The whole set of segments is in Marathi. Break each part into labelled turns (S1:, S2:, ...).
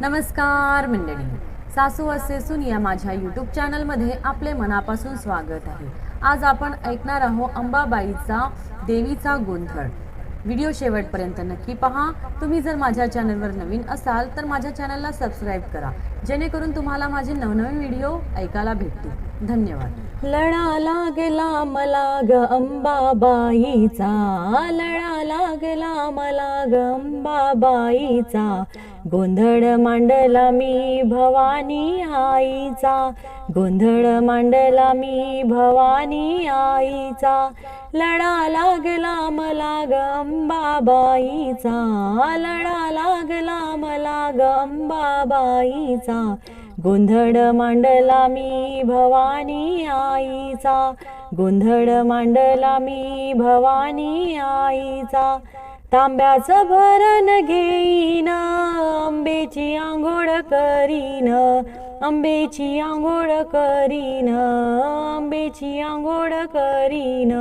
S1: नमस्कार मंडळी. सासू असे सून या माझ्या यूट्यूब चॅनलमध्ये आपले मनापासून स्वागत आहे. आज आपण ऐकणार आहोत अंबाबाईचा देवीचा गोंधळ. व्हिडिओ शेवटपर्यंत नक्की पहा. तुम्ही जर माझ्या चॅनलवर नवीन असाल तर माझ्या चॅनलला सबस्क्राईब करा. जेणेकरून तुम्हाला माझे नवनवीन व्हिडिओ ऐकायला भेटतील. धन्यवाद. लळा लागला मला ग अंबाबाईचा. लळा लागला मला ग अंबाबाईचा. गोंधळ मांडला मी भवानी आईचा. गोंधळ मांडला मी भवानी आईचा. लढा लागला मला गंबाबाईचा लढा लागला मला गंबाबाईचा गोंधळ मांडला मी भवानी आईचा. गोंधळ मांडला मी भवानी आईचा. तांब्याचं भरण घेईन आंबेची आंघोळ करीन आंबेची आंघोळ करीन आंबेची आंघोळ करीन.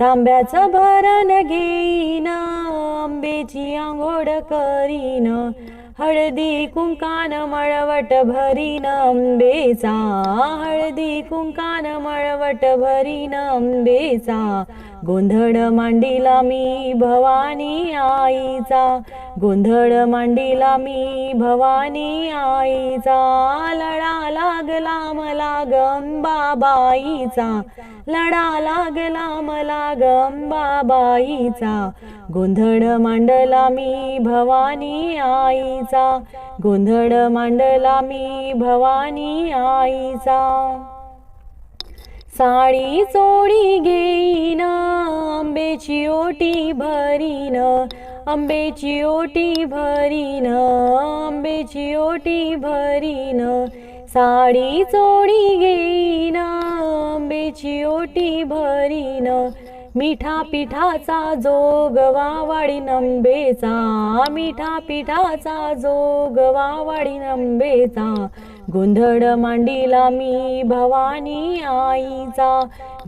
S1: तांब्याचं भरण घेईन आंबेची आंघोळ करीन. हळदी कुंकान मळवट भरीन आंबेचा हळदी कुंकान मळवट भरीन आंबेचा गोंधळ मांडीला मी भवानी आईचा. गोंधळ मांडीला मी भवानी आईचा. लढा लागला मला गंबाबाईचा. लढा लागला मला गंबाबाईचा. गोंधळ मांडला मी भवानी आईचा. गोंधळ मांडला मी भवानी आईचा. साडी चोळी घेईन आंबेची ओटी भरीन आंबेची ओटी भरीन आंबेची ओटी भरीन. साडी चोळी घेईन आंबेची ओटी भरीन. मिठा पिठाचा जोगवा वाडी आंबेचा मिठा पिठाचा जोगवा वाडी आंबेचा गोंधळ मांडीला मी भवानी आईचा.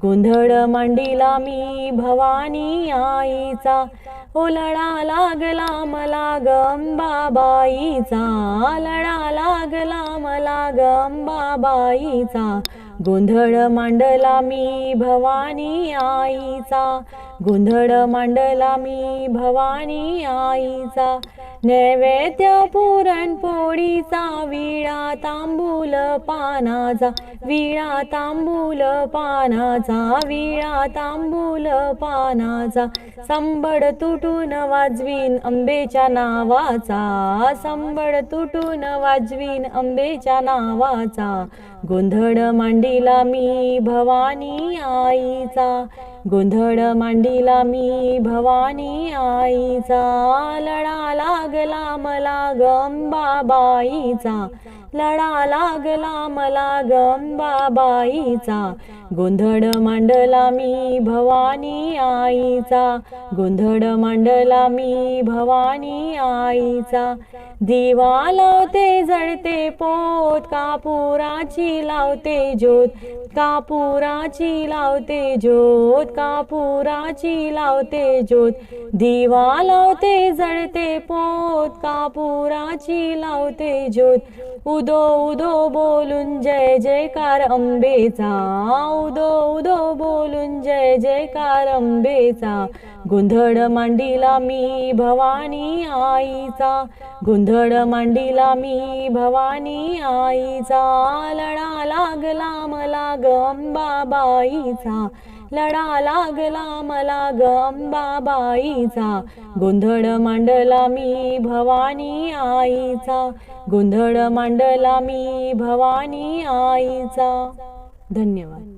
S1: गोंधळ मांडीला मी भवानी आईचा. ओ लढा लागला मला गंबाबाईचा. लढा लागला मला गंबाबाईचा. गोंधळ मांडला मी भवानी आईचा. गोंधळ मांडला मी भवानी आईचा. नैवेद्य पुरणपोळीचा विळा तांबूल पानाचा विळा तांबूल पानाचा विळा तांबूल पानाचा. संबड तुटून वाजवीन अंबेच्या नावाचा. संबड तुटून वाजवीन अंबेच्या नावाचा. गोंधळ मांडीला मी भवानी आईचा. गोंधळ मांडीला मी भवानी आईचा लढा लागला मला गंबाबाईचा. लढा लागला मला गंबाबाईचा. गोंधळ मांडला मी भवानी आईचा गोंधळ मांडला मी भवानी आईचा दिवा लावते जळते पोत कापुराची लावते ज्योत. कापुराची लावते ज्योत. कापुराची लावते ज्योत. दिवा लावते जळते पोत. कापुराची लावते ज्योत. उदो उदो बोलून जय जयकार अंबेचा. उदो उदो बोलून जय जयकार अंबेचा. गोंधळ मांडीला मी भवानी आईचा. गोंधळ मांडीला मी भवानी आईचा. लढा लागला मला गंबाबाईचा लढा लागला मला गंबाबाईचा गोंधळ मांडला मी भवानी आईचा. गोंधळ मांडला मी भवानी आईचा. धन्यवाद.